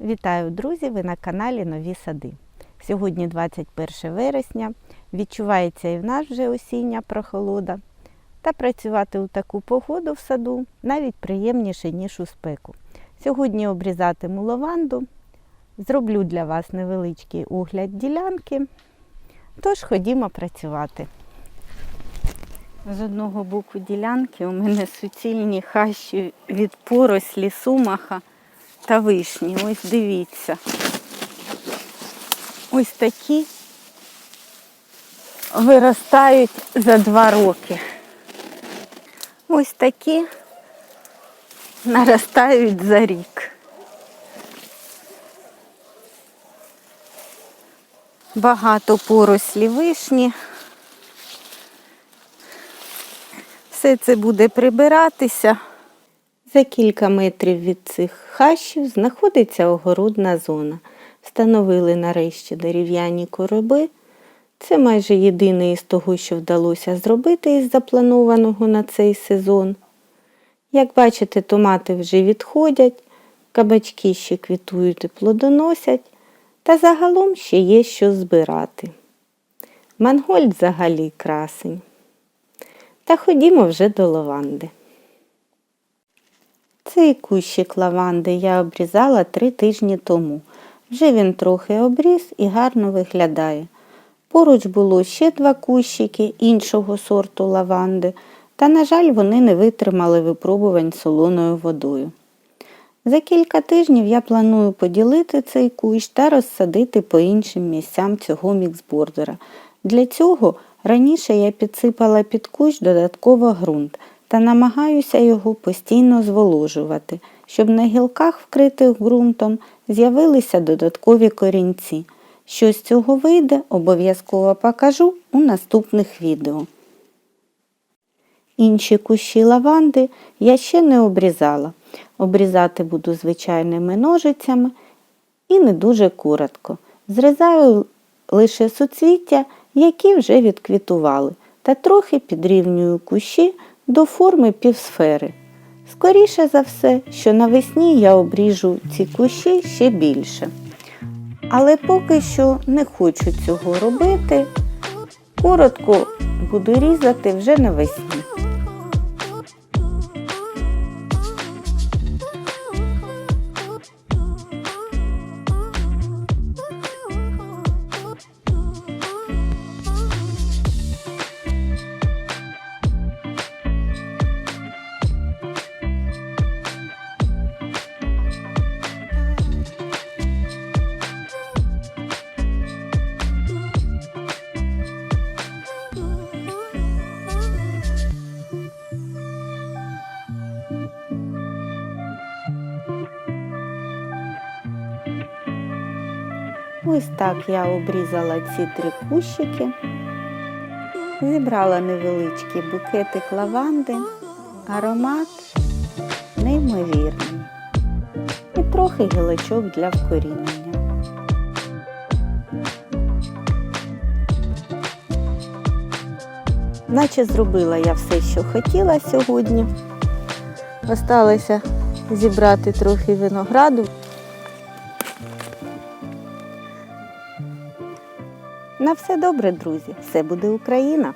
Вітаю, друзі! Ви на каналі Нові Сади. Сьогодні 21 вересня. Відчувається і в нас вже осіння прохолода. Та працювати у таку погоду в саду навіть приємніше, ніж у спеку. Сьогодні обрізатиму лаванду. Зроблю для вас невеличкий огляд ділянки. Тож ходімо працювати. З одного боку ділянки у мене суцільні хащі від порослі, сумаха та вишні. Ось дивіться. Ось такі виростають за два роки. Ось такі наростають за рік. Багато порослі вишні. Все це буде прибиратися. За кілька метрів від цих хащів знаходиться огородна зона. Встановили нарешті дерев'яні короби. Це майже єдине із того, що вдалося зробити із запланованого на цей сезон. Як бачите, томати вже відходять, кабачки ще квітують і плодоносять, та загалом ще є що збирати. Мангольд взагалі красень. Та ходімо вже до лаванди. Цей кущик лаванди я обрізала три тижні тому. Вже він трохи обріз і гарно виглядає. Поруч було ще два кущики іншого сорту лаванди, та, на жаль, вони не витримали випробувань солоною водою. За кілька тижнів я планую поділити цей кущ та розсадити по іншим місцям цього міксбордера. Для цього раніше я підсипала під кущ додатково ґрунт та намагаюся його постійно зволожувати, щоб на гілках, вкритих ґрунтом, з'явилися додаткові корінці. Що з цього вийде, обов'язково покажу у наступних відео. Інші кущі лаванди я ще не обрізала. Обрізати буду звичайними ножицями і не дуже коротко. Зрізаю лише суцвіття, які вже відквітували, та трохи підрівнюю кущі до форми півсфери. Скоріше за все, що навесні я обріжу ці кущі ще більше. Але поки що не хочу цього робити. Коротко буду різати вже навесні. Ось так я обрізала ці три кущики, зібрала невеличкий букетик лаванди, аромат неймовірний. І трохи гілочок для вкорінення. Наче зробила я все, що хотіла сьогодні. Осталося зібрати трохи винограду. На все добре, друзі! Все буде Україна!